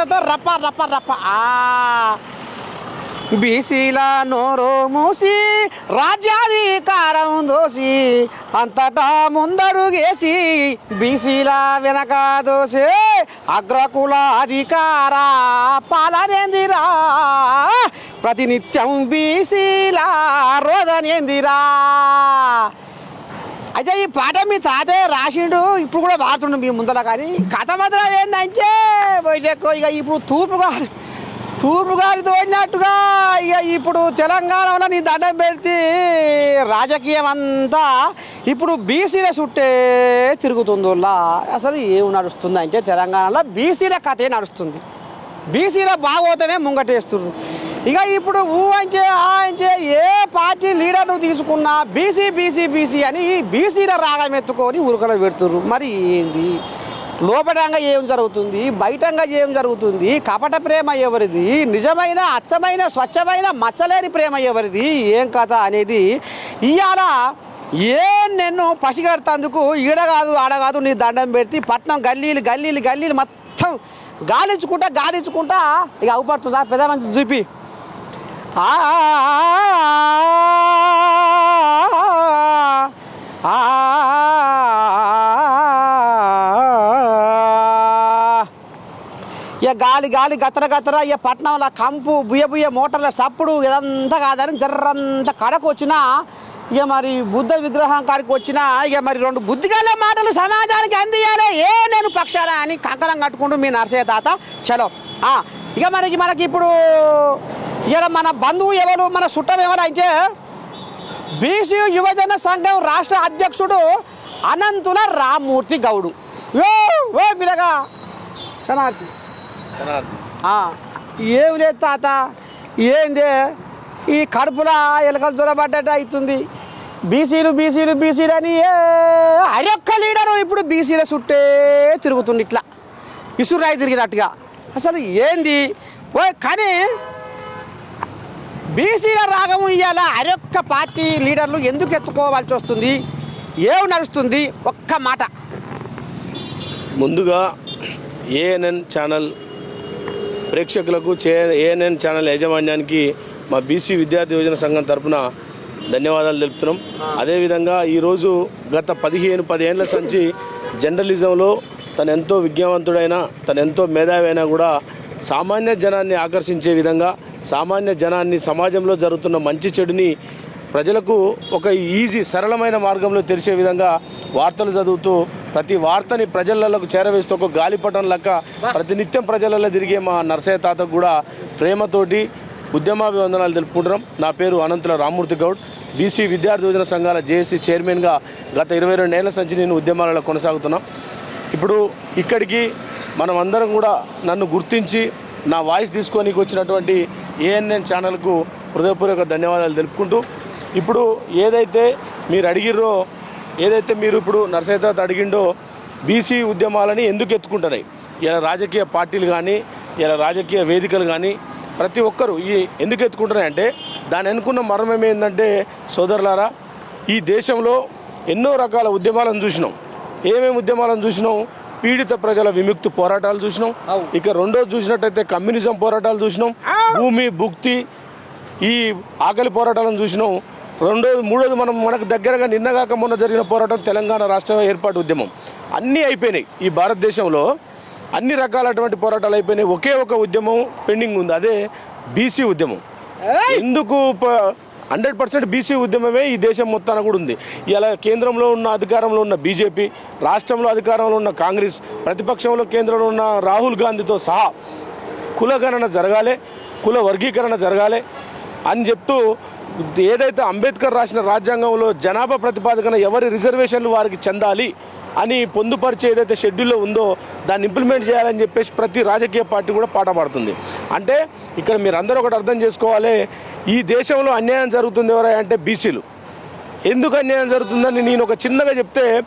నినాదంతో రప్ప రప్ప రప్ప. ఆ. బీసీల నోరు మూసి రాజ్యాధికారం దోసి అంతటా ముందడుగేసి బీసీల వెనక దోసే అగ్రకుల అధికార పాలనేందిరా? ప్రతినిత్యం బీసీల రోదనేందిరా? అయితే ఈ పాట మీ తాతయ్య రాసిండు ఇప్పుడు కూడా వాడుతుండు మీ ముందర కానీ. కథ మాత్రం ఏంటంటే పోయిటెక్కో ఇక ఇప్పుడు తూర్పు గారి తూర్పు గారి తోడినట్టుగా ఇక ఇప్పుడు తెలంగాణలో నీ దండం పెడితే రాజకీయం అంతా ఇప్పుడు బీసీల చుట్టే తిరుగుతుందిలా. అసలు ఏం నడుస్తుంది అంటే తెలంగాణలో బీసీల కథే నడుస్తుంది. బీసీల భాగవతమే ముంగటేస్తున్నారు ఇక ఇప్పుడు ఊ అంటే ఆ అంటే ఏ పార్టీ లీడర్ను తీసుకున్నా బీసీ బీసీ బీసీ అని బీసీల రాగం ఎత్తుకొని ఉరుకలు పెడుతున్నారు మరి ఏంది? లోపటంగా ఏం జరుగుతుంది? బయటంగా ఏం జరుగుతుంది? కపట ప్రేమ ఎవరిది? నిజమైన అచ్చమైన స్వచ్ఛమైన మచ్చలేని ప్రేమ ఎవరిది? ఏం కథ అనేది ఇవాళ ఏ నేను పసిగడుతందుకు ఈడ కాదు ఆడ కాదు నీ దండం పెడితే పట్నం గల్లీలు గల్లీలు గల్లీలు మొత్తం గాలించుకుంటా గాలించుకుంటా ఇక అవుపడుతుందా? పెద్ద మంచి చూపి. ఆ ఇక గాలి గాలి గతర గతర ఇక పట్నంలో కంపు బుయ్య బుయ్య మోటార్ల సప్పుడు ఇదంతా కాదని జర్రంత కడకు వచ్చినా ఇక మరి బుద్ధ విగ్రహం కాడికి వచ్చినా ఇక మరి రెండు బుద్ధిగల మాటలు సమాజానికి అందియాలి ఏ నేను పక్షాల అని కంకణం కట్టుకుంటూ మీ నరసయ్య తాత చలో ఇక మనకి మనకి ఇప్పుడు ఇక మన బంధువు ఎవరు మన చుట్టం ఎవరు అంటే బీసీ యువజన సంఘం రాష్ట్ర అధ్యక్షుడు అనంతుల రామ్మూర్తి గౌడు. ఓ ఓ మిలగా. ఏం లేదు తాత ఏంది? ఈ కడుపులో ఎలకలు దొరబడ్డట అవుతుంది. బీసీలు బీసీలు బీసీలు అని ఏ అరొక్క లీడరు ఇప్పుడు బీసీల చుట్టే తిరుగుతుంది ఇట్లా ఇసురాయి తిరిగినట్టుగా. అసలు ఏంది? ఓ కానీ బీసీల రాగము ఇవాళ అరొక్క పార్టీ లీడర్లు ఎందుకు ఎత్తుకోవాల్సి వస్తుంది? ఏం నడుస్తుంది? ఒక్క మాట. ముందుగా ఏఎన్ఎన్ ఛానల్ ప్రేక్షకులకు చే ఏఎన్ఎన్ ఛానల్ యాజమాన్యానికి మా బీసీ విద్యార్థి యోజన సంఘం తరఫున ధన్యవాదాలు తెలుపుతున్నాం. అదేవిధంగా ఈరోజు గత పదిహేను పదిహేనుల సంచి జర్నలిజంలో తను ఎంతో విజ్ఞావంతుడైనా తను ఎంతో మేధావి అయినా కూడా సామాన్య జనాన్ని ఆకర్షించే విధంగా సామాన్య జనాన్ని సమాజంలో జరుగుతున్న మంచి చెడుని ప్రజలకు ఒక ఈజీ సరళమైన మార్గంలో తెరిచే విధంగా వార్తలు చదువుతూ ప్రతి వార్తని ప్రజలకు చేరవేస్తూ ఒక గాలిపటం లెక్క ప్రతినిత్యం ప్రజలలో తిరిగే మా నర్సయ్య తాతకు కూడా ప్రేమతోటి ఉద్యమాభివందనాలు తెలుపుకుంటున్నాం. నా పేరు అనంతుల రామ్మూర్తి గౌడ్. బీసీ విద్యార్థి యోజన సంఘాల జేఏసీ చైర్మన్గా గత ఇరవై రెండు ఏళ్ళ సంచి నేను ఉద్యమాలలో కొనసాగుతున్నాం. ఇప్పుడు ఇక్కడికి మనం అందరం కూడా నన్ను గుర్తించి నా వాయిస్ తీసుకొని వచ్చినటువంటి ఏఎన్ఎన్ ఛానల్కు హృదయపూర్వక ధన్యవాదాలు తెలుపుకుంటూ ఇప్పుడు ఏదైతే మీరు అడిగిర్రో ఏదైతే మీరు ఇప్పుడు నరసయ్య అడిగిండో బీసీ ఉద్యమాలని ఎందుకు ఎత్తుకుంటున్నాయి? ఇలా రాజకీయ పార్టీలు కానీ ఇలా రాజకీయ వేదికలు కానీ ప్రతి ఒక్కరు ఈ ఎందుకు ఎత్తుకుంటున్నాయంటే దాని అనుకున్న మర్మం ఏంటంటే సోదరులారా ఈ దేశంలో ఎన్నో రకాల ఉద్యమాలను చూసినాం. ఏమేమి ఉద్యమాలను చూసినాం? పీడిత ప్రజల విముక్తి పోరాటాలు చూసినాం. ఇక రెండోది చూసినట్టయితే కమ్యూనిజం పోరాటాలు చూసినాం. భూమి భుక్తి ఈ ఆకలి పోరాటాలను చూసినాం. రెండోది మూడోది మనం మనకు దగ్గరగా నిన్నగాక మొన్న జరిగిన పోరాటం తెలంగాణ రాష్ట్ర ఏర్పాటు ఉద్యమం. అన్నీ అయిపోయినాయి. ఈ భారతదేశంలో అన్ని రకాలటువంటి పోరాటాలు అయిపోయినాయి. ఒకే ఒక ఉద్యమం పెండింగ్ ఉంది. అదే బీసీ ఉద్యమం. ఎందుకు హండ్రెడ్ పర్సెంట్ బీసీ ఉద్యమమే ఈ దేశం మొత్తాన కూడా ఉంది. ఇలా కేంద్రంలో ఉన్న అధికారంలో ఉన్న బీజేపీ రాష్ట్రంలో అధికారంలో ఉన్న కాంగ్రెస్ ప్రతిపక్షంలో కేంద్రంలో ఉన్న రాహుల్ గాంధీతో సహా కులగణన జరగాలి కుల వర్గీకరణ జరగాలి అని చెప్తూ ఏదైతే అంబేద్కర్ రాసిన రాజ్యాంగంలో జనాభా ప్రతిపాదకన ఎవరి రిజర్వేషన్లు వారికి చెందాలి అని పొందుపరిచే ఏదైతే షెడ్యూల్లో ఉందో దాన్ని ఇంప్లిమెంట్ చేయాలని చెప్పేసి ప్రతి రాజకీయ పార్టీ కూడా పాట పాడుతుంది. అంటే ఇక్కడ మీరందరూ ఒకటి అర్థం చేసుకోవాలి ఈ దేశంలో అన్యాయం జరుగుతుంది ఎవరా అంటే బీసీలు. ఎందుకు అన్యాయం జరుగుతుందని నేను ఒక చిన్నగా చెప్తే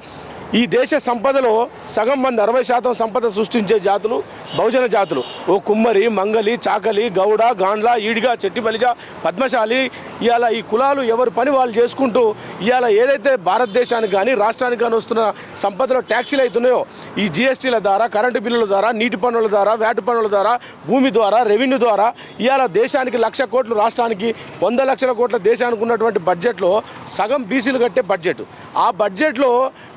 ఈ దేశ సంపదలో సగం మంది అరవై శాతం సంపద సృష్టించే జాతులు బహుజన జాతులు. ఓ కుమ్మరి మంగలి చాకలి గౌడ గాండ్ల ఈడిగా చెట్టిబలిజ పద్మశాలి ఇవాళ ఈ కులాలు ఎవరి పని వాళ్ళు చేసుకుంటూ ఇవాళ ఏదైతే భారతదేశానికి కానీ రాష్ట్రానికి కానీ వస్తున్న సంపదలో ట్యాక్సీలు అవుతున్నాయో ఈ జిఎస్టీల ద్వారా కరెంటు బిల్లుల ద్వారా నీటి పన్నుల ద్వారా వ్యాటు పన్నుల ద్వారా భూమి ద్వారా రెవెన్యూ ద్వారా ఇవాళ దేశానికి లక్ష కోట్లు రాష్ట్రానికి వంద లక్షల కోట్ల దేశానికి ఉన్నటువంటి బడ్జెట్లో సగం బీసీలు కట్టే బడ్జెట్. ఆ బడ్జెట్లో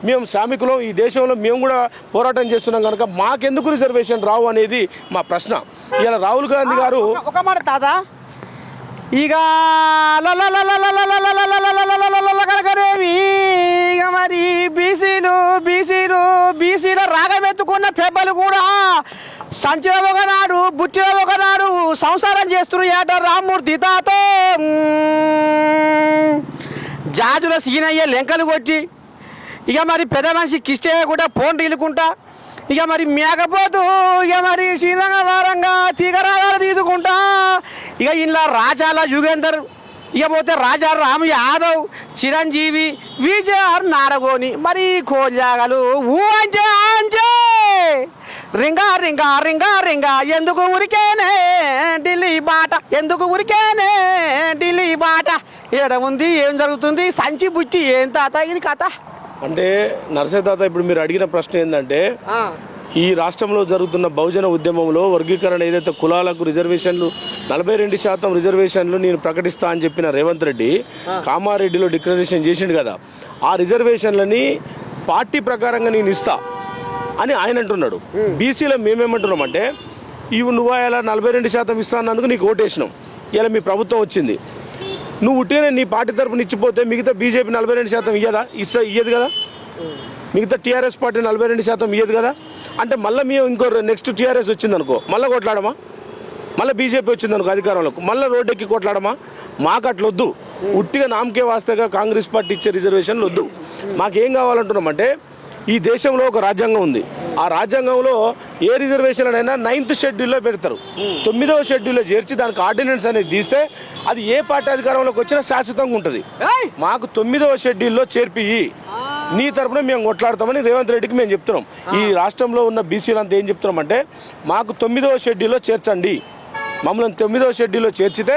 మేము శ్రామికులం ఈ దేశంలో మేము కూడా పోరాటం చేస్తున్నాం కనుక మాకెందుకు రిజర్వేషన్ రావు అనేది మా ప్రశ్న ఇలా రాహుల్ గాంధీ గారు ఒక- మాట ఇక కనుకనేమి ఇక మరి బీసీలు బీసీలు బీసీల రాగమెత్తుకున్న పెబ్బలు కూడా సంచిలో ఒకనాడు బుట్టిలో ఒకనాడు సంసారం చేస్తున్నారు ఏట రామ్మూర్తి తాత జాజుల సీనయ్య లెంకలు కొట్టి ఇక మరి పెద్ద మనిషి కిస్టే కూడా ఫోన్ రీలుకుంటా ఇక మరి మేకపోతూ ఇక మరి శ్రీరంగ వారంగా తీగరాగాలు తీసుకుంటా. ఇక ఇంట్లో రాజాల యుగేందర్ ఇక పోతే రాజా రామ్ యాదవ్ చిరంజీవి విజయ్ నారగోని మరి కోజాగలు ఊ అంచే అంచే రింగా రింగా రింగా రింగా ఎందుకు ఉరికేనే ఢిల్లీ బాట? ఎందుకు ఉరికేనే ఢిల్లీ బాట? ఏడ ఉంది? ఏం జరుగుతుంది? సంచి బుచ్చి ఏం తాత? ఇది కథ. అంటే నరసయ్య తాత ఇప్పుడు మీరు అడిగిన ప్రశ్న ఏంటంటే ఈ రాష్ట్రంలో జరుగుతున్న బహుజన ఉద్యమంలో వర్గీకరణ ఏదైతే కులాలకు రిజర్వేషన్లు నలభై రెండు శాతం రిజర్వేషన్లు నేను ప్రకటిస్తా అని చెప్పిన రేవంత్ రెడ్డి కామారెడ్డిలో డిక్లరేషన్ చేసిండు కదా. ఆ రిజర్వేషన్లని పార్టీ ప్రకారంగా నేను ఇస్తా అని ఆయన అంటున్నాడు. బీసీలో మేమేమంటున్నామంటే ఇవి నువ్వు ఇలా నలభై రెండు శాతం ఇస్తా అన్నందుకు నీకు ఓటేసినాం. ఇలా మీ ప్రభుత్వం వచ్చింది. నువ్వు ఉట్టినే నీ పార్టీ తరపున ఇచ్చిపోతే మిగతా బీజేపీ నలభై రెండు శాతం ఇయ్యదా? ఇస్తా ఇయ్యదు కదా? మిగతా టీఆర్ఎస్ పార్టీ నలభై రెండు శాతం ఇయ్యదు కదా? అంటే మళ్ళీ మేము ఇంకో నెక్స్ట్ టీఆర్ఎస్ వచ్చిందనుకో మళ్ళీ కొట్లాడమా? మళ్ళీ బీజేపీ వచ్చిందనుకో అధికారంలోకి మళ్ళీ రోడ్డెక్కి కొట్లాడమా? మాకు అట్లా వద్దు ఉట్టిగా నామకే వాస్తేగా కాంగ్రెస్ పార్టీ ఇచ్చే రిజర్వేషన్లు వద్దు. మాకేం కావాలంటున్నామంటే ఈ దేశంలో ఒక రాజ్యాంగం ఉంది. ఆ రాజ్యాంగంలో ఏ రిజర్వేషన్ అయినా నైన్త్ షెడ్యూల్లో పెడతారు. తొమ్మిదవ షెడ్యూల్లో చేర్చి దానికి ఆర్డినెన్స్ అనేది తీస్తే అది ఏ పార్టీ అధికారంలోకి వచ్చినా శాశ్వతంగా ఉంటుంది. మాకు తొమ్మిదవ షెడ్యూల్లో చేర్పి నీ తరపున మేము కొట్లాడతామని రేవంత్ రెడ్డికి మేము చెప్తున్నాం. ఈ రాష్ట్రంలో ఉన్న బీసీలు అంతా ఏం చెప్తున్నాం అంటే మాకు తొమ్మిదవ షెడ్యూల్లో చేర్చండి. మమ్మల్ని తొమ్మిదవ షెడ్యూల్లో చేర్చితే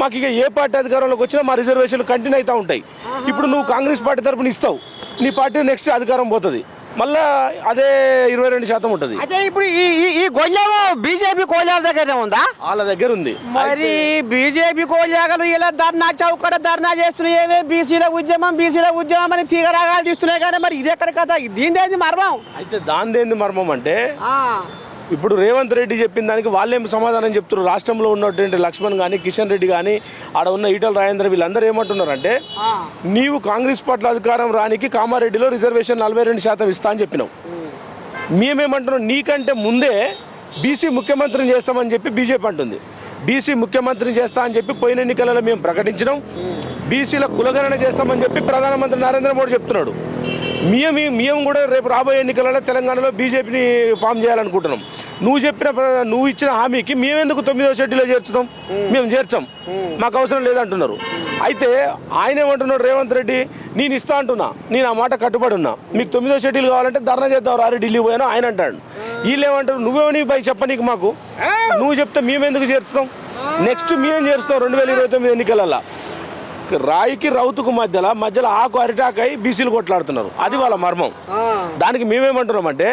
మాకు ఇక ఏ పార్టీ అధికారంలోకి వచ్చినా మా రిజర్వేషన్లు కంటిన్యూ అవుతూ ఉంటాయి. ఇప్పుడు నువ్వు కాంగ్రెస్ పార్టీ తరపున ఇస్తావు. నీ పార్టీ నెక్స్ట్ అధికారం పోతుంది. మళ్ళా అదే ఇరవై రెండు శాతం ఉంటుంది. అయితే ఇప్పుడు ఈ ఈ- ఈ గొయ్యం బీజేపీ కోజాల దగ్గరనే ఉందా? వాళ్ళ దగ్గర ఉంది. మరి బీజేపీ కోజాగలు ఇలా ధర్నా చౌకట ధర్నా చేస్తున్నాయి. ఏమే బీసీల ఉద్యమం బీసీల ఉద్యమం అని తీగరాగాలు తీస్తున్నాయి కానీ మరి ఇది ఎక్కడ కథ? దీనిదేంది మర్మం? అయితే దానిదేంది మర్మం అంటే ఇప్పుడు రేవంత్ రెడ్డి చెప్పిన దానికి వాళ్ళేం సమాధానం చెప్తున్నారు? రాష్ట్రంలో ఉన్నటువంటి లక్ష్మణ్ కానీ కిషన్ రెడ్డి కానీ ఆడ ఉన్న ఈటల రాజేంద్ర వీళ్ళందరూ ఏమంటున్నారంటే నీవు కాంగ్రెస్ పార్టీ అధికారం రానికి కామారెడ్డిలో రిజర్వేషన్ నలభై రెండు శాతం ఇస్తా అని చెప్పినావు. మేమేమంటున్నాం? నీకంటే ముందే బీసీ ముఖ్యమంత్రిని చేస్తామని చెప్పి బీజేపీ అంటుంది. బీసీ ముఖ్యమంత్రిని చేస్తా అని చెప్పి పోయిన ఎన్నికలలో మేము ప్రకటించినాం. బీసీల కులగణన చేస్తామని చెప్పి ప్రధానమంత్రి నరేంద్ర మోడీ చెప్తున్నాడు. మేము మేము కూడా రేపు రాబోయే ఎన్నికలలో తెలంగాణలో బీజేపీని ఫామ్ చేయాలనుకుంటున్నాం. నువ్వు చెప్పిన నువ్వు ఇచ్చిన హామీకి మేమెందుకు తొమ్మిదో షెడ్యూల్లో చేర్చుతాం? మేము చేర్చాం. మాకు అవసరం లేదంటున్నారు. అయితే ఆయన ఏమంటున్నాడు రేవంత్ రెడ్డి నేను ఇస్తా అంటున్నా నేను ఆ మాట కట్టుబడి ఉన్నా. మీకు తొమ్మిదో షెడ్యూల్ కావాలంటే ధర్నా చేద్దాం రారి ఢిల్లీ పోయాను ఆయన అంటాడు. వీళ్ళు ఏమంటారు నువ్వేమని పై చెప్పనీకి మాకు. నువ్వు చెప్తే మేమెందుకు చేర్చుతాం నెక్స్ట్ మేమేం చేరుస్తాం రెండు వేల ఇరవై తొమ్మిది ఎన్నికలలో రాయికి రౌతుకు మధ్యలో మధ్యలో ఆకు అరిటాకై బీసీలు కొట్లాడుతున్నారు. అది వాళ్ళ మర్మం. దానికి మేమేమంటున్నామంటే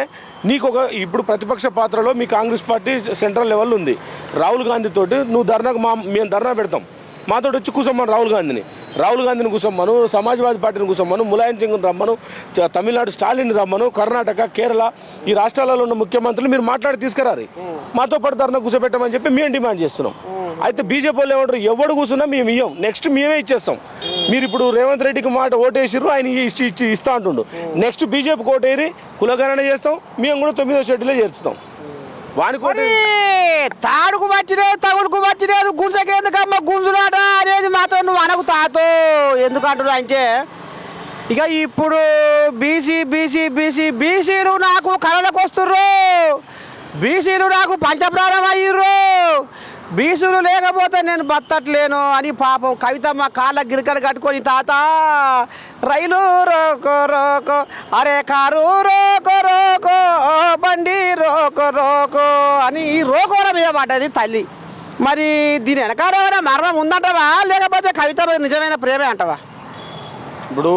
నీకు ఒక ఇప్పుడు ప్రతిపక్ష పాత్రలో మీ కాంగ్రెస్ పార్టీ సెంట్రల్ లెవెల్ ఉంది. రాహుల్ గాంధీ తోటి నువ్వు ధర్నాకు మా మేము ధర్నా పెడతాం. మాతో వచ్చి కూసమ్మను రాహుల్ గాంధీని. రాహుల్ గాంధీని కూసమ్మను సమాజ్వాదీ పార్టీని కూసమ్మను ములాయం సింగ్ని రమ్మను తమిళనాడు స్టాలిన్ రమ్మను కర్ణాటక కేరళ ఈ రాష్ట్రాలలో ఉన్న ముఖ్యమంత్రులు మీరు మాట్లాడి తీసుకురారి. మాతో పాటు ధర్నా కూసపెట్టమని చెప్పి మేము డిమాండ్ చేస్తున్నాం. అయితే బీజేపీ వాళ్ళు ఏమంటారు? ఎవడు కూర్చున్నా మేము ఇయ్యం. నెక్స్ట్ మేమే ఇచ్చేస్తాం. మీరు ఇప్పుడు రేవంత్ రెడ్డికి మాట ఓటేసిర్రు ఆయన ఇచ్చి ఇచ్చి ఇస్తా అంటుండు. నెక్స్ట్ బీజేపీ ఓటేరి కులగణన చేస్తాం మేము కూడా తొమ్మిదో షెడ్యూల్లో చేర్చుతాం. వాని తాడుకు వచ్చిలేదు తగుడుకు వచ్చిలేదు గుంజకెందుకమ్మ గుంజులాట అనేది మాత్రం నువ్వు అనకు తాతో. ఎందుకంటున్నావు అంటే ఇక ఇప్పుడు బీసీ బీసీ బీసీ బీసీలు నాకు కళలకు వస్తుర్రు. బీసీలు నాకు పంచప్రాణం అయ్యిర్రు. బీసులు లేకపోతే నేను బతట్లేను అని పాపం కవిత మా కాళ్ళ గిరికలు కట్టుకొని తాత రైలు రోకో రోకో అరే కారు రోకో రోకో బండి రోకో రోకో అని ఈ రోకోల మీద పడ్డది తల్లి. మరి దీని వెనకాల ఏమైనా మర్మం ఉందంటవా? లేకపోతే కవిత నిజమైన ప్రేమే అంటవా? ఇప్పుడు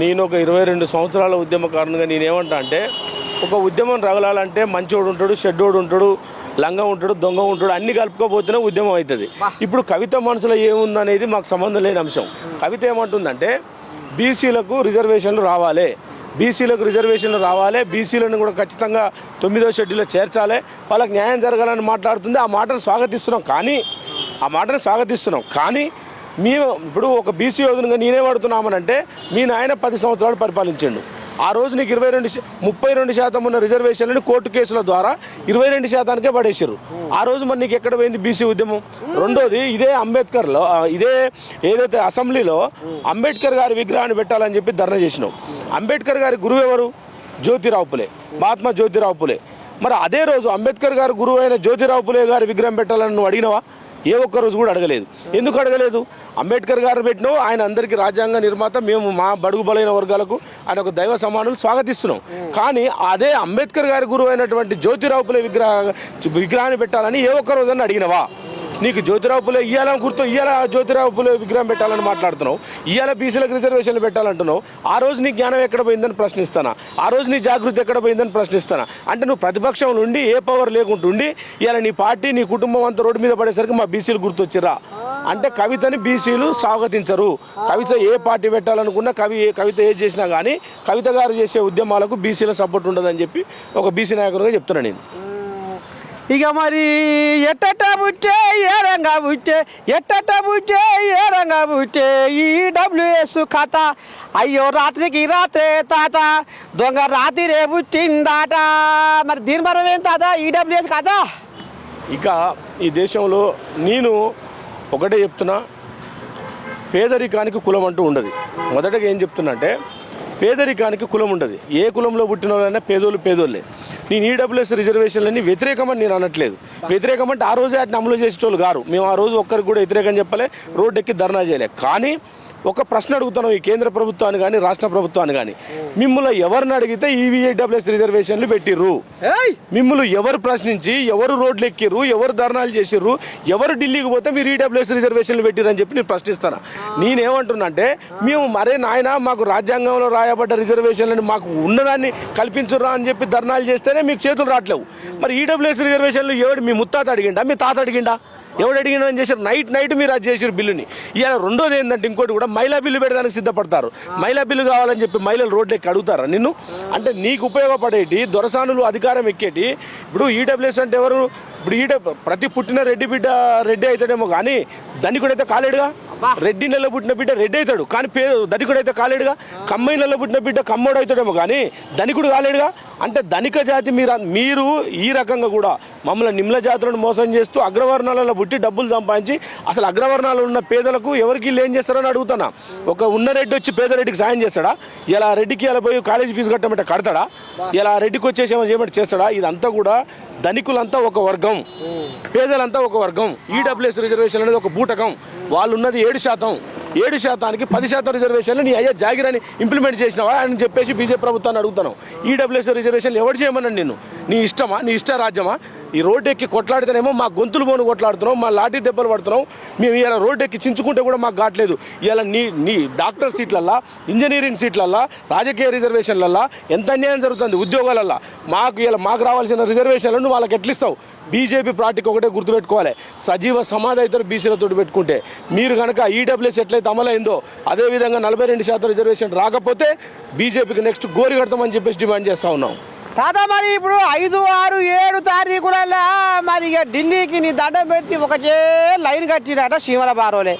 నేను ఒక ఇరవై రెండు సంవత్సరాల ఉద్యమకారునిగా నేనేమంటా అంటే ఒక ఉద్యమం రగలాలంటే మంచోడు ఉంటాడు షెడ్డోడు ఉంటాడు లంగ ఉంటాడు దొంగ ఉంటాడు అన్ని కలుపుకోబోతేనే ఉద్యమం అవుతుంది. ఇప్పుడు కవిత మనసులో ఏముందనేది మాకు సంబంధం లేని అంశం. కవిత ఏమంటుందంటే బీసీలకు రిజర్వేషన్లు రావాలి. బీసీలకు రిజర్వేషన్లు రావాలి. బీసీలను కూడా ఖచ్చితంగా తొమ్మిదో షెడ్యూల్లో చేర్చాలి. వాళ్ళకి న్యాయం జరగాలని మాట్లాడుతుంది. ఆ మాటను స్వాగతిస్తున్నాం. కానీ ఆ మాటను స్వాగతిస్తున్నాం. కానీ మేము ఇప్పుడు ఒక బీసీ యోధనగా నేనేమడుతున్నామనంటే మీ నాయన పది సంవత్సరాలు పరిపాలించిండు. ఆ రోజు నీకు ఇరవై రెండు ముప్పై రెండు శాతం ఉన్న రిజర్వేషన్లను కోర్టు కేసుల ద్వారా ఇరవై రెండు శాతానికే పడేసారు ఆ రోజు మరి నీకు ఎక్కడ పోయింది బీసీ ఉద్యమం? రెండోది ఇదే అంబేద్కర్లో ఇదే ఏదైతే అసెంబ్లీలో అంబేద్కర్ గారి విగ్రహాన్ని పెట్టాలని చెప్పి ధర్నా చేసినావు. అంబేద్కర్ గారి గురువు ఎవరు? జ్యోతిరావు పులే మహాత్మా జ్యోతిరావు పులే. మరి అదే రోజు అంబేద్కర్ గారి గురువు అయిన జ్యోతిరావు పులే గారి విగ్రహం పెట్టాలని నువ్వు అడిగినవా? ఏ ఒక్క రోజు కూడా అడగలేదు. ఎందుకు అడగలేదు? అంబేద్కర్ గారు పెట్టినావు ఆయన అందరికీ రాజ్యాంగ నిర్మాత మేము మా బడుగు బలైన వర్గాలకు ఆయన ఒక దైవ సమానులు స్వాగతిస్తున్నాం. కానీ అదే అంబేద్కర్ గారి గురువు అయినటువంటి జ్యోతిరావు పులే విగ్రహ విగ్రహాన్ని పెట్టాలని ఏ ఒక్క రోజన్నా అడిగినవా? నీకు జ్యోతిరావు పులే ఇయ్యాల గుర్తు ఇయ్యాల జ్యోతిరావు పులే విగ్రహం పెట్టాలని మాట్లాడుతున్నావు? ఇయ్యాల బీసీలకు రిజర్వేషన్లు పెట్టాలంటున్నావు? ఆ రోజు నీ జ్ఞానం ఎక్కడ పోయిందని ప్రశ్నిస్తానా? ఆ రోజు నీ జాగృతి ఎక్కడ పోయిందని ప్రశ్నిస్తానా? అంటే నువ్వు ప్రతిపక్షం నుండి ఏ పవర్ లేకుంటుండి ఇవాళ నీ పార్టీ నీ కుటుంబం అంతా రోడ్డు మీద పడేసరికి మా బీసీలు గుర్తొచ్చిరా అంటే కవితని బీసీలు స్వాగతించరు. కవిత ఏ పార్టీ పెట్టాలనుకున్నా కవి ఏ కవిత ఏది చేసినా కానీ కవిత గారు చేసే ఉద్యమాలకు బీసీల సపోర్ట్ ఉండదని చెప్పి ఒక బీసీ నాయకుడిగా చెప్తున్నాను నేను. ఇక మరి ఎట్టట బుట్టే ఏ రంగా బుట్టే ఎట్టట బుట్టే ఏ రంగా బుట్టే ఈ డబ్ల్యూఎస్ కథ. అయ్యో రాత్రికి రాత్రే తాత దొంగ రాత్రి బుట్టిందాట మరి దీని మరం ఏం తాత ఈడబ్ల్యూఎస్ కథ? ఇక ఈ దేశంలో నేను ఒకటే చెప్తున్నా పేదరికానికి కులం అంటూ ఉండదు. మొదటగా ఏం చెప్తున్నా అంటే పేదరికానికి కులం ఉండదు. ఏ కులంలో పుట్టిన వాళ్ళైనా పేదోళ్ళు పేదోళ్ళే. నేను ఈడబ్ల్యూఎస్ రిజర్వేషన్లన్నీ వ్యతిరేకమని నేను అనట్లేదు. వ్యతిరేకం అంటే ఆ రోజే వాటిని అమలు చేసేటోళ్ళు గారు మేము ఆ రోజు ఒక్కరికి కూడా వ్యతిరేకం చెప్పలే రోడ్డు ఎక్కి ధర్నా చేయలే. కానీ ఒక ప్రశ్న అడుగుతున్నాం ఈ కేంద్ర ప్రభుత్వాన్ని కానీ రాష్ట్ర ప్రభుత్వాన్ని కానీ మిమ్మల్ని ఎవరిని అడిగితే ఈవీఐడబ్ల్యూఎస్ రిజర్వేషన్లు పెట్టిర్రు? మిమ్మల్ని ఎవరు ప్రశ్నించి ఎవరు రోడ్లు ఎక్కిర్రు ఎవరు ధర్నాలు చేసిర్రు ఎవరు ఢిల్లీకి పోతే మీరు ఈడబ్ల్యూఎస్ రిజర్వేషన్లు పెట్టిరని చెప్పి నేను ప్రశ్నిస్తాను నేనేమంటున్నా అంటే మేము మరే నాయన మాకు రాజ్యాంగంలో రాయబడ్డ రిజర్వేషన్లను మాకు ఉన్నదాన్ని కల్పించురా అని చెప్పి ధర్నాలు చేస్తేనే మీకు చేతులు రావట్లేవు మరి ఈడబ్ల్యూఎస్ రిజర్వేషన్లు ఎవడు మీ ముత్తాత అడిగిండా మీ తాత అడిగిండా? ఎవడు అడిగినా అని చేశారు? నైట్ నైట్ మీరు అది చేసారు బిల్లుని. ఇక రెండోది ఏంటంటే ఇంకోటి కూడా మహిళా బిల్లు పెట్టడానికి సిద్ధపడతారు. మహిళా బిల్లు కావాలని చెప్పి మహిళలు రోడ్లు ఎక్కి అడుగుతారా నిన్ను? అంటే నీకు ఉపయోగపడేటి దొరసానులు అధికారం ఎక్కేటి? ఇప్పుడు ఈడబ్ల్యూఎస్ అంటే ఎవరు? ఇప్పుడు ఈడ ప్రతి పుట్టిన రెడ్డి బిడ్డ రెడ్డి అవుతాడేమో కానీ దాన్ని కూడా అయితే కాలేడుగా? రెడ్డి నెల పుట్టిన బిడ్డ రెడ్డి అవుతాడు. కానీ పే ధనికుడైతే కాలేడుగా కమ్మై నెల పుట్టిన బిడ్డ కమ్మోడు అవుతాడేమో కానీ ధనికుడు కాలేడుగా. అంటే ధనిక జాతి మీరు మీరు ఈ రకంగా కూడా మమ్మల్ని నిమ్ల జాతులను మోసం చేస్తూ అగ్రవర్ణాలలో పుట్టి డబ్బులు సంపాదించి అసలు అగ్రవర్ణాలు ఉన్న పేదలకు ఎవరికి ఏం చేస్తారని అడుగుతున్నా. ఒక ఉన్న రెడ్డి వచ్చి పేద రెడ్డికి సాయం చేస్తాడా? ఇలా రెడ్డికి ఇలా పోయి కాలేజీ ఫీజు కట్టమంటే కడతాడా? ఇలా రెడ్డికి వచ్చేసి ఏమో చేయమంటే చేస్తాడా? ఇదంతా కూడా ధనికులంతా ఒక వర్గం. పేదలంతా ఒక వర్గం. ఈడబ్ల్యూఎస్ రిజర్వేషన్ అనేది ఒక బూటకం. వాళ్ళు ఉన్నది ఏడు శాతం ఏడు శాతానికి పది శాతం రిజర్వేషన్లు నీ అయ్యా జాగిరాని ఇంప్లిమెంట్ చేసినావా అని చెప్పేసి బీజేపీ ప్రభుత్వాన్ని అడుగుతాను ఈడబ్ల్యూఎస్ రిజర్వేషన్లు ఎవరు చేయమన్నాను నేను నీ ఇష్టమా? నీ ఇష్ట రాజ్యమా? ఈ రోడ్డు ఎక్కి కొట్లాడితేనేమో మా గొంతులు పోను కొట్లాడుతున్నాం మా లాఠీ దెబ్బలు పడుతున్నాం. మేము ఇలా రోడ్డు ఎక్కి చించుకుంటే కూడా మాకు కావట్లేదు. ఇలా నీ నీ డాక్టర్ సీట్లల్లా ఇంజనీరింగ్ సీట్లల్లా రాజకీయ రిజర్వేషన్లల్లా ఎంత అన్యాయం జరుగుతుంది ఉద్యోగాలల్లా? మాకు ఇలా మాకు రావాల్సిన రిజర్వేషన్లను వాళ్ళకి ఎట్లిస్తావు? బీజేపీ పార్టీకి ఒకటే గుర్తుపెట్టుకోవాలి. సజీవ సమాధి అవుతారు బీసీలతో పెట్టుకుంటే మీరు కనుక ఈడబ్ల్యూఎస్ ఎట్లయితే అమలైందో అదేవిధంగా నలభై రెండు శాతం రిజర్వేషన్ రాకపోతే బీజేపీకి నెక్స్ట్ గోరి కడతామని చెప్పేసి డిమాండ్ చేస్తా ఉన్నాం. తాత మరి ఇప్పుడు ఐదు ఆరు ఏడు తారీఖులలో మరి ఇక ఢిల్లీకి నీ దండం పెట్టి ఒకటే లైన్ కట్టిడట శివల బారోలే.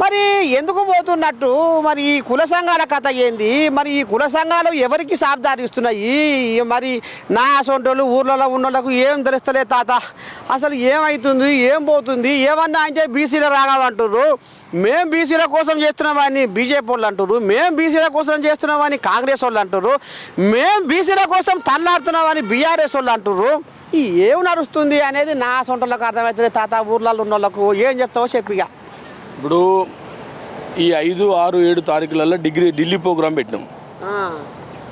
మరి ఎందుకు పోతున్నట్టు? మరి ఈ కుల సంఘాల కథ ఏంది? మరి ఈ కుల సంఘాలు ఎవరికి సాబ్దారి ఇస్తున్నాయి? మరి నా అసొంటోళ్ళు ఊర్లలో ఉన్న వాళ్ళకు ఏం తెలుస్తలే తాత? అసలు ఏమవుతుంది ఏం పోతుంది? ఏమన్నా అంటే బీసీల రాగామంటుర్రు మేం బీసీల కోసం చేస్తున్నామని బీజేపీ వాళ్ళు అంటారు మేం బీసీల కోసం చేస్తున్నామని కాంగ్రెస్ వాళ్ళు అంటారు మేం బీసీల కోసం తల్లాడుతున్నామని బీఆర్ఎస్ వాళ్ళు అంటారు ఈ ఏం నడుస్తుంది అనేది నా సొంటలకు అర్థమవుతుంది తాత. ఊర్లలో ఉన్న వాళ్ళకు ఏం చెప్తావో చెప్పిగా ఇప్పుడు ఈ ఐదు ఆరు ఏడు తారీఖులలో డిగ్రీ ఢిల్లీ ప్రోగ్రాం పెట్టినాం.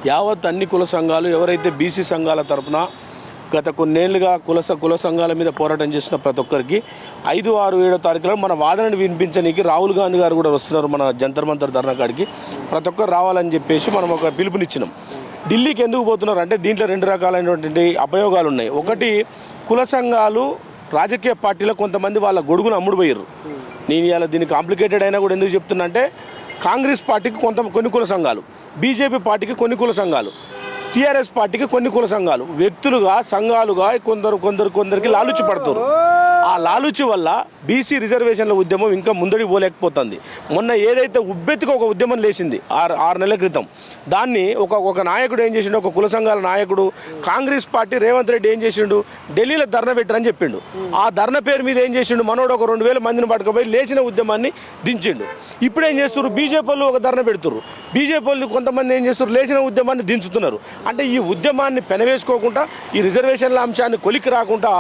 యావత్ అన్ని కుల సంఘాలు ఎవరైతే బీసీ సంఘాల తరపున గత కొన్నేళ్ళుగా కుల కుల సంఘాల మీద పోరాటం చేసిన ప్రతి ఒక్కరికి ఐదు ఆరు ఏడో తారీఖులో మన వాదనను వినిపించడానికి రాహుల్ గాంధీ గారు కూడా వస్తున్నారు మన జంతర్ మంతర్ ధర్నా కాడికి. ప్రతి ఒక్కరు రావాలని చెప్పేసి మనం ఒక పిలుపునిచ్చినాం. ఢిల్లీకి ఎందుకు పోతున్నారు అంటే దీంట్లో రెండు రకాలైనటువంటి అపయోగాలు ఉన్నాయి. ఒకటి కుల సంఘాలు రాజకీయ పార్టీలో కొంతమంది వాళ్ళ గొడుగును అమ్ముడు పోయారు నేను ఇవాళ దీన్ని కాంప్లికేటెడ్ అయినా కూడా ఎందుకు చెప్తున్నా అంటే కాంగ్రెస్ పార్టీకి కొంత కొన్ని కుల సంఘాలు బీజేపీ పార్టీకి కొన్ని కుల సంఘాలు టీఆర్ఎస్ పార్టీకి కొన్ని కుల సంఘాలు వ్యక్తులుగా సంఘాలుగా కొందరు కొందరు కొందరికి లాలుచి పడతారు. ఆ లాలుచి వల్ల బీసీ రిజర్వేషన్ల ఉద్యమం ఇంకా ముందడి పోలేకపోతుంది. మొన్న ఏదైతే ఉబ్బెత్తుకు ఒక ఉద్యమం లేచింది ఆరు ఆరు నెలల క్రితం దాన్ని ఒక ఒక నాయకుడు ఏం చేసిండు? ఒక కుల సంఘాల నాయకుడు కాంగ్రెస్ పార్టీ రేవంత్ రెడ్డి ఏం చేసిండు? ఢిల్లీలో ధర్నా పెట్టరని చెప్పిండు. ఆ ధర్నా పేరు మీద ఏం చేసిండు? మనోడు ఒక రెండు వేల మందిని పట్టుకుపోయి లేచిన ఉద్యమాన్ని దించిండు. ఇప్పుడు ఏం చేస్తున్నారు బీజేపీ ఒక ధర్నా పెడుతున్నారు బీజేపీ వాళ్ళు కొంతమంది ఏం చేస్తున్నారు లేచిన ఉద్యమాన్ని దించుతున్నారు. అంటే ఈ ఉద్యమాన్ని పెనవేసుకోకుండా ఈ రిజర్వేషన్ల అంశాన్ని కొలికి రాకుండా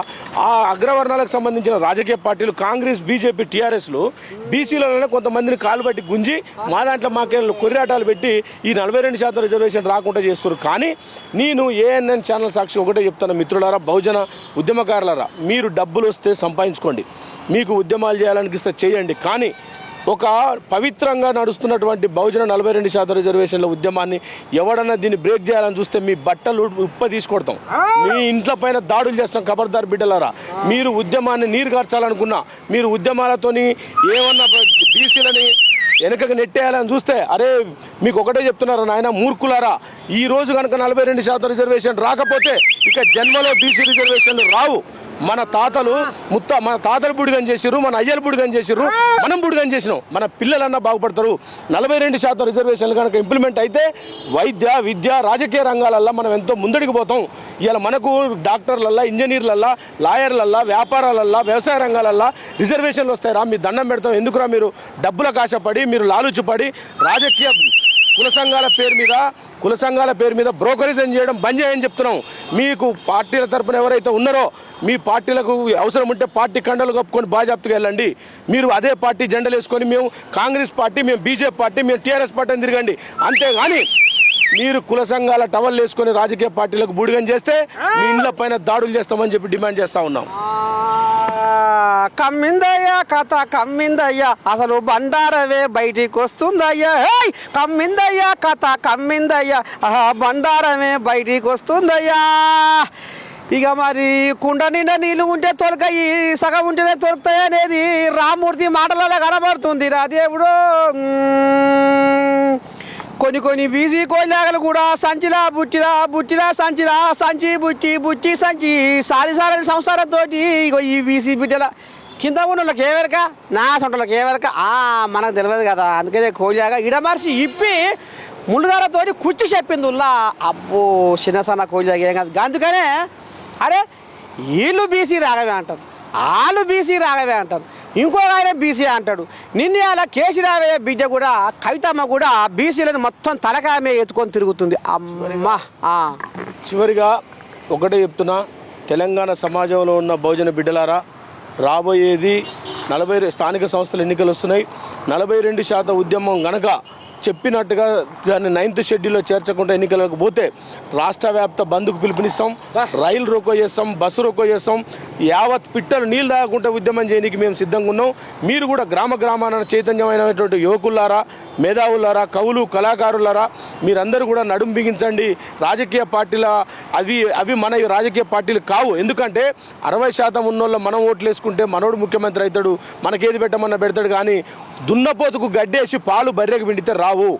ఆ అగ్రవర్ణాలకు సంబంధించిన రాజకీయ పార్టీలు కాంగ్రెస్ బీజేపీ టీఆర్ఎస్లు బీసీలలోనే కొంతమందిని కాలు పట్టి గుంజి మా దాంట్లో మాకేళ్ళు కొరిరాటాలు పెట్టి ఈ నలభై రెండు శాతం రిజర్వేషన్ రాకుండా చేస్తారు కానీ నేను ఏఎన్ఎన్ ఛానల్ సాక్షి ఒకటే చెప్తాను మిత్రులారా బహుజన ఉద్యమకారులారా మీరు డబ్బులు వస్తే సంపాదించుకోండి. మీకు ఉద్యమాలు చేయాలనిపిస్తే చేయండి. కానీ ఒక పవిత్రంగా నడుస్తున్నటువంటి బహుజన నలభై రెండు శాతం రిజర్వేషన్ల ఉద్యమాన్ని ఎవడన్నా దీన్ని బ్రేక్ చేయాలని చూస్తే మీ బట్టలు ఉప్ప తీసుకొడతాం. మీ ఇంట్ల పైన దాడులు చేస్తాం ఖబర్దార్ బిడ్డలారా. మీరు ఉద్యమాన్ని నీరు కార్చాలనుకున్నా మీరు ఉద్యమాలతోని ఏమన్నా బీసీలని వెనకకి నెట్టేయాలని చూస్తే అరే మీకు ఒకటే చెప్తున్నారు నాయన మూర్ఖులారా. ఈ రోజు కనుక నలభై రెండు శాతం రిజర్వేషన్ రాకపోతే ఇక జన్మలో బీసీ రిజర్వేషన్లు రావు. మన తాతలు ముత్త మన తాతలు బుడిగం చేసిర్రు మన అయ్యలు బుడిగం చేసిర్రు మనం బుడిగం చేసినాం. మన పిల్లలన్నా బాగుపడతారు. నలభై రెండు శాతం రిజర్వేషన్లు కనుక ఇంప్లిమెంట్ అయితే వైద్య విద్య రాజకీయ రంగాలల్లో మనం ఎంతో ముందడికి పోతాం. ఇలా మనకు డాక్టర్లల్లా ఇంజనీర్లల్లా లాయర్లల్లా వ్యాపారాలల్లా వ్యవసాయ రంగాలల్లా రిజర్వేషన్లు వస్తాయిరా మీ దండం పెడతాం. ఎందుకురా మీరు డబ్బులకు ఆశపడి మీరు లాలుచుపడి రాజకీయ కుల సంఘాల పేరు మీద కుల సంఘాల పేరు మీద బ్రోకరేజన్ చేయడం బంద్ చేయని చెప్తున్నాం. మీకు పార్టీల తరపున ఎవరైతే ఉన్నారో మీ పార్టీలకు అవసరం ఉంటే పార్టీ కండలు కప్పుకొని బాజాప్తికి వెళ్ళండి. మీరు అదే పార్టీ జెండలు వేసుకొని మేము కాంగ్రెస్ పార్టీ మేము బీజేపీ పార్టీ మేము టీఆర్ఎస్ పార్టీ అని తిరగండి. అంతేగాని మీరు కుల సంఘాల టవల్ వేసుకొని రాజకీయ పార్టీలకు బూడిగం చేస్తే మీ ఇండ్ల పైన దాడులు చేస్తామని చెప్పి డిమాండ్ చేస్తా ఉన్నాం. కమ్మిందయ్యా కథ కమ్మిందయ్యా అసలు బండారవే బయటికి వస్తుందయ్యా. హేయ్ కమ్మిందయ్యా కథ కమ్మిందయ్యా బండారమే బయటికి వస్తుందయ్యా. ఇక మరి కుండ నిండా నీళ్ళు ఉంటే తొలకాయి సగం ఉంటేనే తొలుకుతాయి అనేది రామూర్తి మాటలలో కనబడుతుంది రా దేవుడు. కొన్ని కొన్ని బీసీ కోయిలాగలు కూడా సంచిలా బుట్టిలా బుట్టిలా సంచిలా సంచి బుట్టి బుట్టి సంచి సారి సారని సంసారంతో ఇగో ఈ బీసీ బిడ్డల కింద ఉన్న వాళ్ళకి ఏవరక నా సొంటలకు ఏవరక ఆ మనకు తెలియదు కదా అందుకనే కోయిలాగా ఇడమర్చి ఇప్పి ముళ్ళుదారతోటి కుచ్చి చెప్పింది ఉల్లా అబ్బో చిన్న సన్న కోయిలాగా ఏం కాదు. అందుకనే అరే వీళ్ళు బీసీ రాగవే అంటారు. వాళ్ళు బీసీ రాగవే అంటారు. ఇంకో ఆయన బీసీ అంటాడు. నిన్న అలా కేసీరావయ్య బిడ్డ కూడా కవితమ్మ కూడా బీసీలను మొత్తం తలకాయమే ఎత్తుకొని తిరుగుతుంది. అమ్మా చివరిగా ఒకటే చెప్తున్నా తెలంగాణ సమాజంలో ఉన్న బహుజన బిడ్డలారా రాబోయేది నలభై స్థానిక సంస్థల ఎన్నికలు వస్తున్నాయి. నలభై రెండు శాతం ఉద్యమం గనక చెప్పినట్టుగా దాన్ని నైన్త్ షెడ్యూల్లో చేర్చకుండా ఎన్నికలకు పోతే రాష్ట్ర వ్యాప్త బంద్కు పిలుపునిస్తాం రైలు రోకో చేస్తాం బస్సు రోకో చేస్తాం యావత్ పిట్టలు నీళ్ళు తాగకుండా ఉద్యమం చేయడానికి మేము సిద్ధంగా ఉన్నాం. మీరు కూడా గ్రామ గ్రామాన చైతన్యమైనటువంటి యువకులారా మేధావులారా కవులు కళాకారులారా మీరందరూ కూడా నడుం బిగించండి. రాజకీయ పార్టీల అవి అవి మన రాజకీయ పార్టీలు కావు. ఎందుకంటే అరవై శాతం ఉన్నోళ్ళ మనం ఓట్లు వేసుకుంటే మనోడు ముఖ్యమంత్రి అవుతాడు మనకేది పెట్టమన్నా పెడతాడు కానీ దున్నపోతుకు గడ్డేసి పాలు బర్రెకు పిండితే రావు.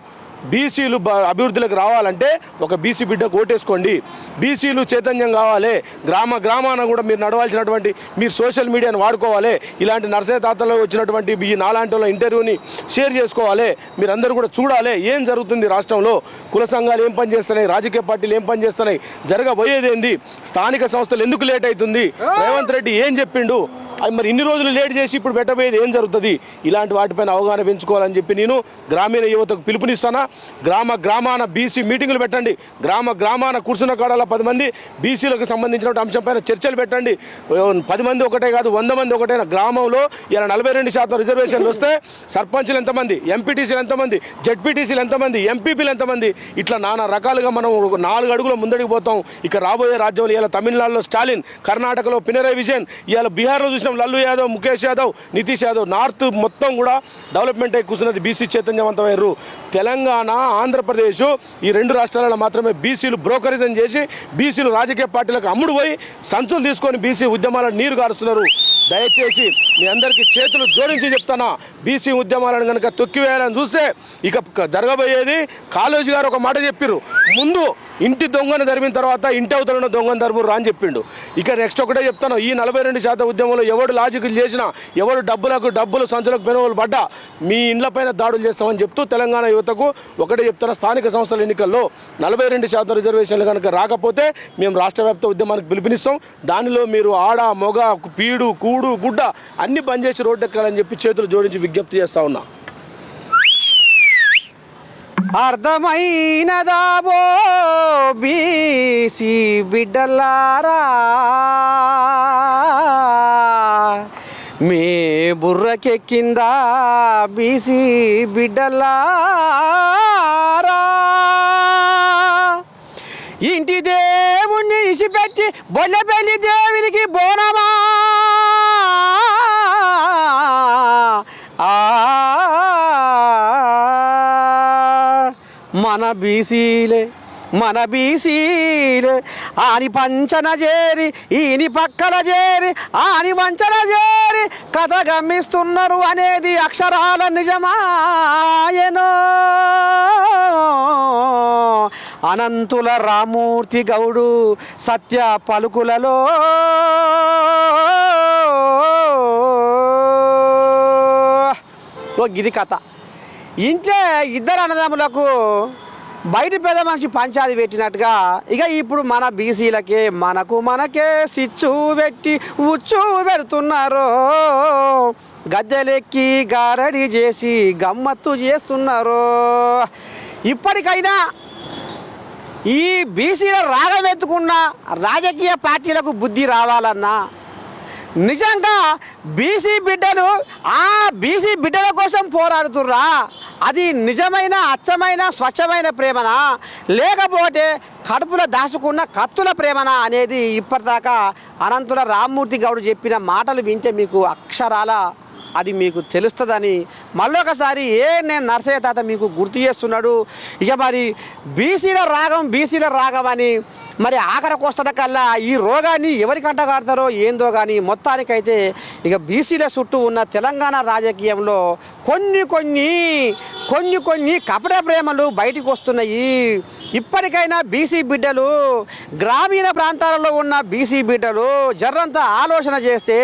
బీసీలు అభివృద్ధిలోకి రావాలంటే ఒక బీసీ బిడ్డకు ఓటేసుకోండి. బీసీలు చైతన్యం కావాలి. గ్రామ గ్రామాన కూడా మీరు నడవాల్సినటువంటి మీరు సోషల్ మీడియాను వాడుకోవాలి. ఇలాంటి నర్సయ్య తాతలో వచ్చినటువంటి ఈ నాలాంటి ఇంటర్వ్యూని షేర్ చేసుకోవాలి. మీరందరూ కూడా చూడాలి. ఏం జరుగుతుంది రాష్ట్రంలో? కుల సంఘాలు ఏం పని చేస్తున్నాయి రాజకీయ పార్టీలు ఏం పని చేస్తున్నాయి జరగబోయేది ఏంది స్థానిక సంస్థలు ఎందుకు లేట్ అవుతుంది? రేవంత్ రెడ్డి ఏం చెప్పిండు? అది మరి ఇన్ని రోజులు లేట్ చేసి ఇప్పుడు పెట్టబోయేది ఏం జరుగుతుంది? ఇలాంటి వాటిపైన అవగాహన పెంచుకోవాలని చెప్పి నేను గ్రామీణ యువతకు పిలుపునిస్తానా? గ్రామ గ్రామాన బీసీ మీటింగులు పెట్టండి. గ్రామ గ్రామాన కూర్చున్న కాడాల పది మంది బీసీలకు సంబంధించిన అంశంపైన చర్చలు పెట్టండి. పది మంది ఒకటే కాదు వంద మంది ఒకటే గ్రామంలో ఇలా నలభై రెండు శాతం రిజర్వేషన్లు వస్తే సర్పంచ్లు ఎంతమంది ఎంపీటీసీలు ఎంతమంది జడ్పీటీసీలు ఎంతమంది ఎంపీపీలు ఎంతమంది? ఇట్లా నానా రకాలుగా మనం నాలుగు అడుగులు ముందడికి పోతాం. ఇక రాబోయే రాజ్యంలో ఇలా తమిళనాడులో స్టాలిన్ కర్ణాటకలో పినరై విజయన్ ఇలా బీహార్లో చూసిన లల్లు యాదవ్ ముఖేష్ యాదవ్ నితీష్ యాదవ్ నార్త్ మొత్తం కూడా డెవలప్మెంట్ అయి కూర్చున్నది బీసీ చైతన్యవంతమయ్యారు. తెలంగాణ ఆంధ్రప్రదేశ్ ఈ రెండు రాష్ట్రాలలో మాత్రమే బీసీలు బ్రోకరిజం చేసి బీసీలు రాజకీయ పార్టీలకు అమ్ముడు పోయి సంచులు తీసుకొని బీసీ ఉద్యమాలను నీరు గారుస్తున్నారు. దయచేసి మీ అందరికీ చేతులు జోడించి చెప్తానా బీసీ ఉద్యమాలను కనుక తొక్కివేయాలని చూస్తే ఇక జరగబోయేది కాళోజీ గారు ఒక మాట చెప్పిర్రు. ముందు ఇంటి దొంగను ధరిమిన తర్వాత ఇంటి అవతల దొంగను ధరుమురు అని చెప్పిండు. ఇక నెక్స్ట్ ఒకటే చెప్తాను ఈ నలభై రెండు శాతం ఉద్యమంలో ఎవడు లాజికల్ చేసినా ఎవడు డబ్బులకు డబ్బులు సంచులకు పెనుగోలు పడ్డా మీ ఇండ్లపైన దాడులు చేస్తామని చెప్తూ తెలంగాణ యువతకు ఒకటే చెప్తున్న స్థానిక సంస్థల ఎన్నికల్లో నలభై రెండు శాతం రిజర్వేషన్లు కనుక రాకపోతే మేము రాష్ట్ర వ్యాప్త ఉద్యమానికి పిలుపునిస్తాం. దానిలో మీరు ఆడ మొగ పీడు కూడు గుడ్డ అన్ని బంద్ చేసి రోడ్డెక్కాలని చెప్పి చేతులు జోడించి విజ్ఞప్తి చేస్తా ఉన్నా. అర్థమైనదాబో బీసీ బిడ్డలారా. మీ బుర్రకెక్కిందా బీసీ బిడ్డలారా. ఇంటి దేవుణ్ణి ఇసిపెట్టి బొల్లెపల్లి దేవునికి బోనమా బీసీలే మన బీసీలే. ఆని పంచన చేరి ఈని పక్కన చేరి ఆని వంచన చేరి కథ గమ్మిస్తున్నారు అనేది అక్షరాల నిజమాయనో. అనంతుల రామూర్తి గౌడు సత్య పలుకులలో. ఇది గిది కథ. ఇంట్లో ఇద్దరు అన్నదమ్ములకు బయట పెద్ద మనిషి పంచాది పెట్టినట్టుగా ఇక ఇప్పుడు మన బీసీలకే మనకు మనకే సిచ్చు పెట్టి ఉచ్చు పెడుతున్నారు. గద్దెలెక్కి గారడి చేసి గమ్మత్తు చేస్తున్నారు. ఇప్పటికైనా ఈ బీసీల రాగం ఎత్తుకున్న రాజకీయ పార్టీలకు బుద్ధి రావాలన్నా నిజంగా బీసీ బిడ్డలు ఆ బీసీ బిడ్డల కోసం పోరాడుతుర్రా? అది నిజమైన అచ్చమైన స్వచ్ఛమైన ప్రేమనా? లేకపోతే కడుపులో దాచుకున్న కత్తుల ప్రేమనా అనేది ఇప్పటిదాకా అనంతుల రామ్మూర్తి గౌడ్ చెప్పిన మాటలు వింటే మీకు అక్షరాల అది మీకు తెలుస్తుందని మళ్ళొకసారి ఏ నేను నర్సయ్య తాత మీకు గుర్తు చేస్తున్నాడు? ఇక మరి బీసీల రాగం బీసీల రాగం అని మరి ఆఖరకు వస్తున్న ఈ రోగాన్ని ఎవరికి అంటగాడతారో ఏందో కానీ మొత్తానికైతే ఇక బీసీల చుట్టూ ఉన్న తెలంగాణ రాజకీయంలో కొన్ని కొన్ని కొన్ని కొన్ని కపట ప్రేమలు బయటకు వస్తున్నాయి ఇప్పటికైనా బీసీ బిడ్డలు గ్రామీణ ప్రాంతాలలో ఉన్న బీసీ బిడ్డలు జర్రంతా ఆలోచన చేస్తే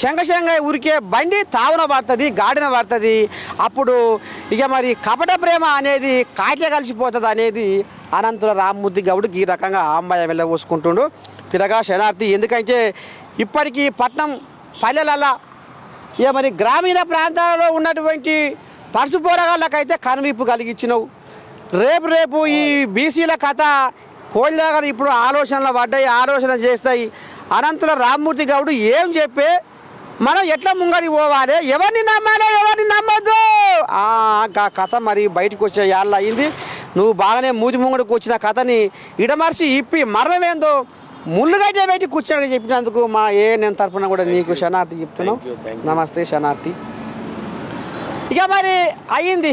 శంగశంగ ఉరికే బండి తావున పడుతుంది గాడిన పడుతుంది అప్పుడు ఇక మరి కపట ప్రేమ అనేది కాట్య కలిసిపోతుంది అనేది అనంతుల రామ్మూర్తి గౌడు ఈ రకంగా అమ్మాయి వెళ్ళబోసుకుంటుండు పిరగా శనార్థి ఎందుకంటే ఇప్పటికీ పట్నం పల్లెలల్లా ఇక మరి గ్రామీణ ప్రాంతాలలో ఉన్నటువంటి పరుసు పోరగాళ్ళకైతే కనువిప్పు కలిగించినవు. రేపు రేపు ఈ బీసీల కథ కోళ్ళగా ఇప్పుడు ఆలోచనలు పడ్డాయి ఆలోచన చేస్తాయి. అనంతుల రామ్మూర్తి గౌడు ఏం చెప్పే మనం ఎట్లా ముంగడి పోవాలి? ఎవరిని నమ్మాలి ఎవరిని నమ్మద్దు? ఆ కథ మరి బయటకు వచ్చే యాళ్ళ అయింది. నువ్వు బాగానే మూతి ముంగడికి వచ్చిన కథని ఇడమర్చి ఇప్పి మరణమేందో ముళ్ళుగడ్డ పెట్టి కూర్చొని చెప్పినందుకు మా ఏ నేను తరపున కూడా నీకు శనార్థి చెప్తున్నాం Thank you, thank you. నమస్తే శనార్థి ఇక మరి అయ్యింది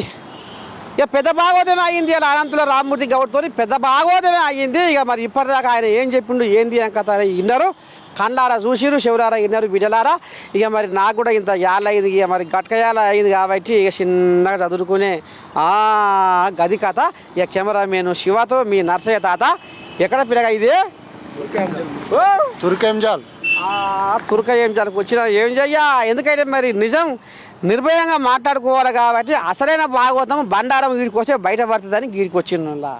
ఇక పెద్ద భాగోదమే అయ్యింది అలా అనంతుల రామ్మూర్తి గౌడ్తో పెద్ద భాగోదమే అయ్యింది ఇక మరి ఇప్పటిదాకా ఆయన ఏం చెప్పిండు ఏంది అని కథ విన్నారు. కళ్ళారా చూసిరు శివరారా విన్నారు బిడ్డలారా. ఇక మరి నాకు కూడా ఇంత యాళ్ళ అయింది ఇక మరి గట్కయాల అయింది కాబట్టి ఇక చిన్నగా చదువుకునే ఆ గది కథ. ఇక కెమెరామేను శివతో మీ నర్సయ్య తాత. ఎక్కడ పిల్లగా ఇది! తుర్కెంజాల్. తురక ఏం వచ్చిన ఏం చెయ్యా? ఎందుకంటే మరి నిజం నిర్భయంగా మాట్లాడుకోవాలి కాబట్టి అసలైన భాగవతం బండారం గీడికి వస్తే బయట పడుతుందని గీడికి వచ్చిందా